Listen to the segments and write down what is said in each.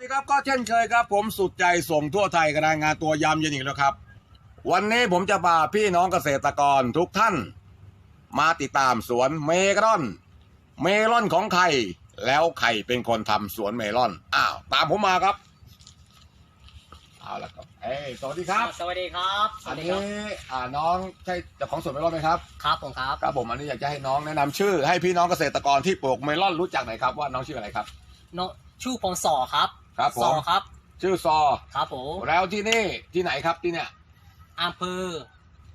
สวัสดีครับก็เช่นเคยครับ ผมสุดใจส่งทั่วไทยกระดานงานตัวยำเย็นอีกแล้วครับ วันนี้ผมจะพาพี่น้องเกษตรกรทุกท่าน มาติดตามสวนเมลอน เมลอนของใครแล้วใครเป็นคนทำสวนเมลอนอ้าวตามผมมาครับเอาละครับเอ้ยสวัสดีครับ สวัสดีครับสอัวันสดีนี้ครับอ่าน้องใช่เจ้าของสวนเมลอนไหมครับครับผมครับครับผมอันนี้อยากจะให้น้องแนะนำชื่อ ให้พี่น้องเกษตรกรที่ปลูกเมลอนรู้จักหน่อยครับว่าน้องชื่ออะไรครับโนชื่อผมสอครับ ครับผมสอครับชื่อซอ ครับผมแล้วที่นี่ที่ไหนครับที่เนี่ย อำเภอ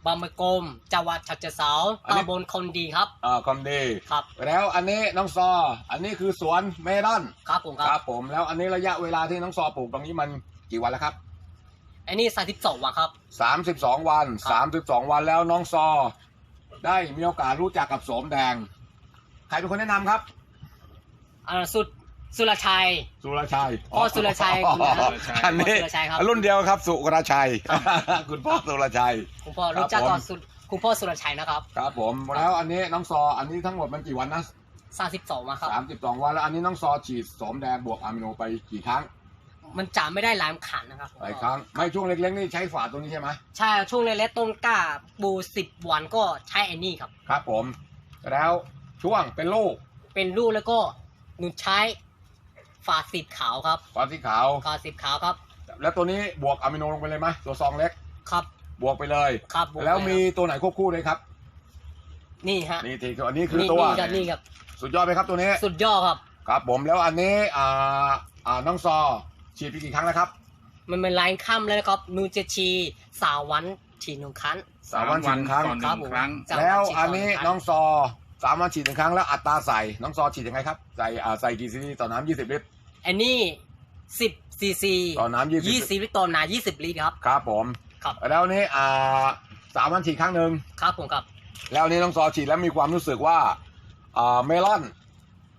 บางมะกมจังหวัดฉะเชิงเทราอันนี้ ตำบลคนดีครับ อ่าคอมดีครับ แล้วอันนี้น้องซอ อันนี้คือสวนเมลอนครับผมคครัรับบผมแล้วอันนี้ระยะเวลาที่น้องซอปลูกตรงนี้มันกี่วันแล้วครับอันนี้สาธิตสองวันครับ 32 วัน ครับ 32 วันแล้วน้องซอ ได้มีโอกาสรู้จักกับโสมแดง ใครเป็นคนแนะนำครับอ่าสุด สุรชัย สุรชัยพ่อสุรชัยคุณนะอันนี้พ่อสุรชัยครับ รุ่นเดียวครับ สุรชัย คุณพ่อสุรชัย คุณพ่อรู้จักครับผมก่อนสุดคุณพ่อสุรชัยนะครับ ครับผมแล้วอันนี้น้องซออันนี้ทั้งหมดมันกี่วันนะสาธิตสองวันครับ32วันแล้วอันนี้น้องซอฉีดโสมแดงบวกอะมิโนไปกี่ครั้ง มันจำไม่ได้หลายขันนะครับหลายครั้งไม่ช่วงเล็กๆนี่ใช้ฝาตัวนี้ใช่ไหมใช่ช่วงเล็กๆต้นกล้าปูสิบวันก็ใช้ไอ้นี่ครับ ครับผม แล้วช่วงเป็นลูกเป็นลูกแล้วก็หนูใช้ ฝาสีขาวครับฝาสีขาว ฝาสีขาวครับแล้วตัวนี้บวกอะมิโนลงไปเลยไหมตัวซองเล็ก ครับบวกไปเลย ครับผมแล้วมีตัวไหนควบคู่เลยครับ นี่ฮะนี่ทีอันนี้คือนี่ตัว นี่ครับนี่ครับ สุดยอดไหมครับตัวนี้ สุดยอดครับ ครับผมแล้วอันนี้อ่าอ่าน้องซอฉีดไปกี่ครั้งแล้วครับมันเป็นลายค่ำแล้วนะครับนูเจชีสาววันฉีดหนึ่งครั้ง สามวันฉีดหนึ่งครั้งต่อหครันึ่บผมงครั้ง สามแล้ววัฉีดอันนี้ต่หงครั้น้องซอสามวันฉีดหนึ่งครั้งแล้วอัตราใส่น้องซอฉีดยังไงครับ ใส่อ่าใส่กี่ซีซีต่อน้ำยี่สิบลิตร อันนี้สิบซีซีต่อน้ำ20 ยี่สิบลิตรต่อน้ำยี่สิบลิตรครับ ครับผม ครับ แล้วนี่อ่าสามวันฉีดครั้งหนึ่งครับผมครับ แล้วอันนี้น้องซอฉีดแล้วมีความรู้สึกว่าอ่าเมลอน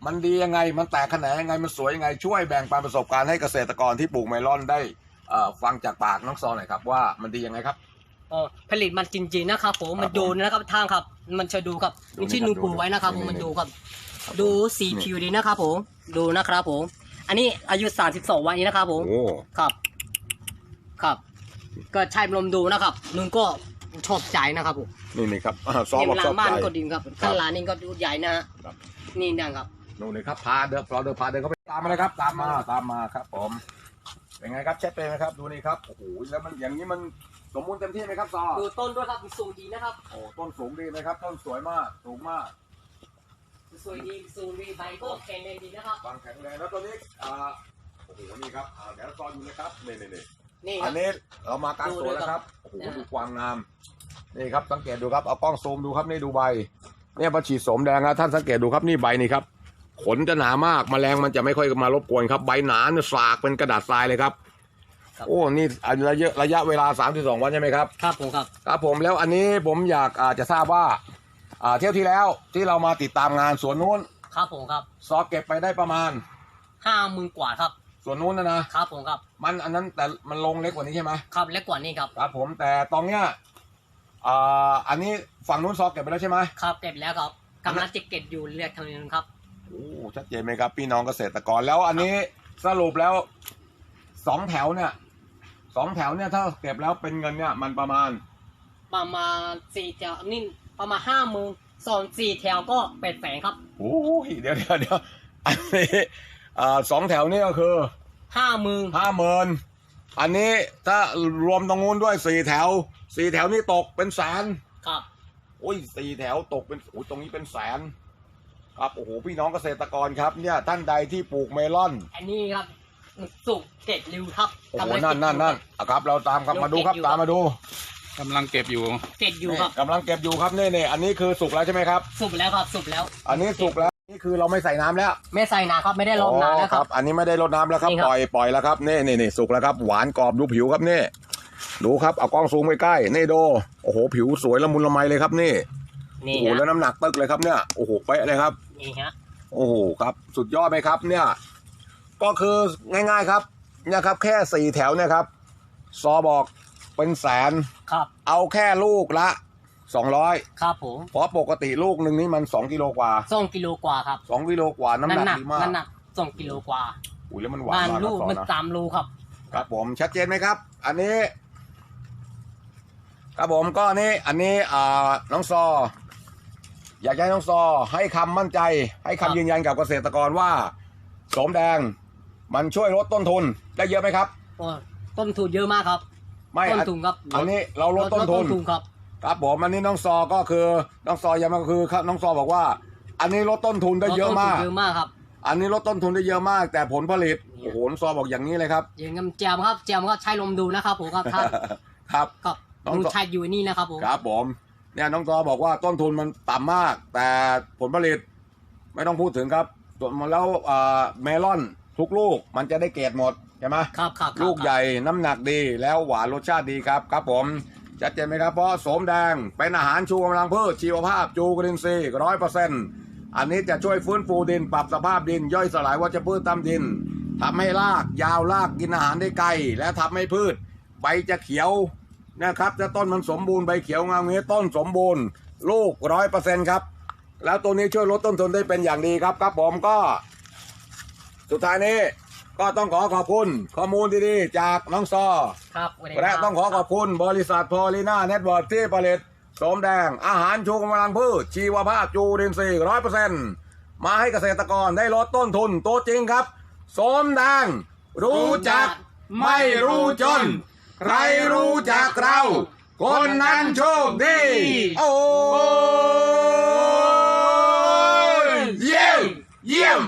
มันดียังไงมันแตกแขนงยังไงมันสวยยังไงช่วยแบ่งปันประสบการณ์ให้เกษตรกรที่ปลูกเมลอนได้เอ่อฟังจากปากน้องซอหน่อยครับว่ามันดียังไงครับ อ๋อผลิตมันจริงๆนะครับผมครับมันดูนะครับทางครับ มันจะดูครับดูมันที่นี่นูครับปูไว้นะครับดูผมมันนี่ดูครับ ดูสีผิวดีนะครับผมดูนะครับผม อันนี้อายุ32วันนี้นะครับผมโอ้ครับ ครับ ก็ใช้ลมดูนะครับนุ่นก็ชอบใจนะครับผมนี่นี่ครับอ่าซอนี่บอกหลัชองบบ้านใจ ก็ดีครับข้างหลังนี่ก็ดูใหญ่นะฮะครับ นี่นะครับ นู่นเลยครับพาเดินเราเดินพาเดินเข้าไปตามมาเลยครับ ตามมาตามมาครับผมเป็นไงครับเช็ดเป็นไหมครับดูนี่ครับโอ้โหแล้วมันอย่างนี้มันสมบูรณ์เต็มที่ไหมครับซอดูต้นด้วยครับสูงดีนะครับโอ้ต้นสูงดีไหมครับ ต้นสวยมากสูงมาก สวยดีสูงดีใบก็แข็งแรงดีนะครับฟังแข็งแรงแล้วตัวนี้อ่าโอ้โหนี่ครับอ่าเดี๋ยวซออยู่เลยครับนี่นี่นี่นี่อันนี้เรามากลางสวนแล้วครับโอ้โหดูความงามนี่ครับสังเกตดูครับเอากล้องซูมดูครับนี่ดูใบเนี่ยพอฉีดสมแดงนะท่านสังเกตดูครับนี่ใบนี่ครับขนจะหนามากแมลงมันจะไม่ค่อยมารบกวนครับ ใบหนาเนี่ยสากเป็นกระดาษทรายเลยครับโอ้นี่อันระยะระยะเวลา32วันใช่ไหมครับ ครับผมครับ ครับผมแล้วอันนี้ผมอยากอาจจะทราบว่า อ่าเที่ยวที่แล้วที่เรามาติดตามงานสวนนู้นครับผมครับซอเก็บไปได้ประมาณห้าหมื่นกว่าครับ สวนนู้นนะนะ ครับผมครับ มันอันนั้นแต่มันลงเล็กกว่านี้ใช่ไหมครับเล็กกว่านี้ครับ ครับผมแต่ตรงเนี้ยอ่าอันนี้ฝั่งนู้นซอเก็บไปแล้วใช่ไหมครับเก็บแล้วครับกำลังจะเก็บอยู่เรียกทางนึงครับโอ้ชัดเจนไหมครับพี่น้องเกษตรกรแล้วอันนี้สรุปแล้วสองแถวเนี่ยสองแถวเนี่ยถ้าเก็บแล้วเป็นเงินเนี่ยมันประมาณ ประมาณสี่แถวนี่ ประมาณห้าหมื่นสองสี่แถวก็เป็ดแสนครับโอ้ยเดี๋ยวเดี๋ยวเดี๋ยวอันนี้อ่าสองแถวนี่ก็คือห้าหมื่นห้าหมื่นอันนี้ถ้ารวมตรงนู้นด้วยสี่แถวสี่แถวนี่ตกเป็นแสนครับโอ้ยสี่แถวตกเป็นโอ้ยตรงนี้เป็นแสนครับโอ้โหพี่น้องเกษตรกรครับ เนี่ยท่านใดที่ปลูกเมลอน อันนี้ครับสุกเก็บริวครับโอ้โหกำลังนั่นนั่นนั่นอะครับ เราตามครับมาดูครับตามมาดู กำลังเก็บอยู่เก็บอยู่ครับ กำลังเก็บอยู่ครับนี่นี่อันนี้คือสุกแล้วใช่ไหมครับ สุกแล้วครับ สุกแล้ว อันนี้สุกแล้วนี่คือเราไม่ใส่น้ำแล้วไม่ใส่นาครับ ไม่ได้ลงนาแล้วครับ อันนี้ไม่ได้รดน้ำแล้วครับนี่ครับ ปล่อยปล่อยแล้วครับนี่นี่นี่สุกแล้วครับ หวานกรอบดูผิวครับนี่ดูครับเอากล้องซูมไปใกล้นี่ดูโอ้โหผิวสวยละมุนละไมเลยครับนี่นี่โอ้โหแล้วฮะน้ำหนักตึกเลยครับเนี่ยโอ้โหเป๊ะเลยครับ นี่ฮะ โอ้โหครับ สุดยอดไหมครับ เนี่ย ก็คือง่าย ๆครับ เนี่ยครับ แค่สี่แถวเนี่ยครับ ซอบอก เป็นแสน ครับ เอาแค่ลูกละสองร้อยครับผมเพราะปกติลูกหนึ่งนี่มันสองกิโลกว่าสองกิโลกว่าครับสองกิโลกว่าน้ำหนักดีมากน้ำหนักสองกิโลกว่าโอ้อุ้ยแล้วมันหวานบ้านมากลูกครับมันซอนะตามรูครับ ครับผมชัดเจนไหมครับ อันนี้ ครับผมก็อันนี้อันนี้อ่าน้องซอ อยากให้น้องซอ ให้คำมั่นใจ ให้คำครับยืนยันกับเกษตรกรว่าโสมแดง มันช่วยลดต้นทุนได้เยอะไหมครับโอ้ต้นทุนเยอะมากครับ ไม่ต้นอันทุนครับอันนี้เราลดต้นทุนครับครับผมอันนี้น้องซอก็คือน้องซอยังก็คือน้องซอบอกว่า อันนี้ลดต้นทุนได้เยอะมากลดต้นทุนเยอะมากครับ อันนี้ลดต้นทุนได้เยอะมาก แต่ผลผลิตโอ้โหน้องซอบอกอย่างนี้เลยครับอย่างงั้นแจมครับแจมก็ใช้ลมดูนะครับผมครับท่านครับครับต้องดูใช้อยู่นี่นะครับผมครับผมเนี่ยน้องซอบอกว่าต้นทุนมันต่ำมาก แต่ผลผลิตไม่ต้องพูดถึงครับส่วนแล้วอ่าเมลอนทุกลูกมันจะได้เกรดหมด ใช่ไหมครับครับครับลูกใหญ่น้ำหนักดีแล้วหวานรสชาติดีครับครับผมชัดเจนไหมครับเพราะโสมแดงเป็นอาหารชูกำลังพืชชีวภาพจูกรินทรีย์ร้อยเปอร์เซ็นต์อันนี้จะช่วยฟื้นฟูดินปรับสภาพดิน ย่อยสลายวัชพืชตามดินทำให้รากยาวรากกินอาหารได้ไกลและทำให้พืช ใบจะเขียวนะครับถ้าต้นมันสมบูรณ์ใบเขียวงามงี้ต้นสมบูรณ์ ลูกร้อยเปอร์เซ็นต์ครับ แล้วตัวนี้ช่วยลดต้นทุนได้เป็นอย่างดีครับครับผมก็ สุดท้ายนี้ ก็ต้องขอขอบคุณข้อมูลดีๆจากน้องซอ ครับสวัสดีและครับต้องขอขอบคุณบริษัทพอลิน่าเน็ตเวิร์กที่ผลิตโสมแดงอาหารชูกำลังพืช ชีวภาพจูรินทรีย์ร้อยเปอร์เซ็นต์มาให้เกษตรกรได้ลดต้นทุนตัวจริงครับโสมแดงรู้จักไม่รู้จน ใครรู้จักเรา คนนั้นโชคดีโอ้ยเยี่ยมเยี่ยม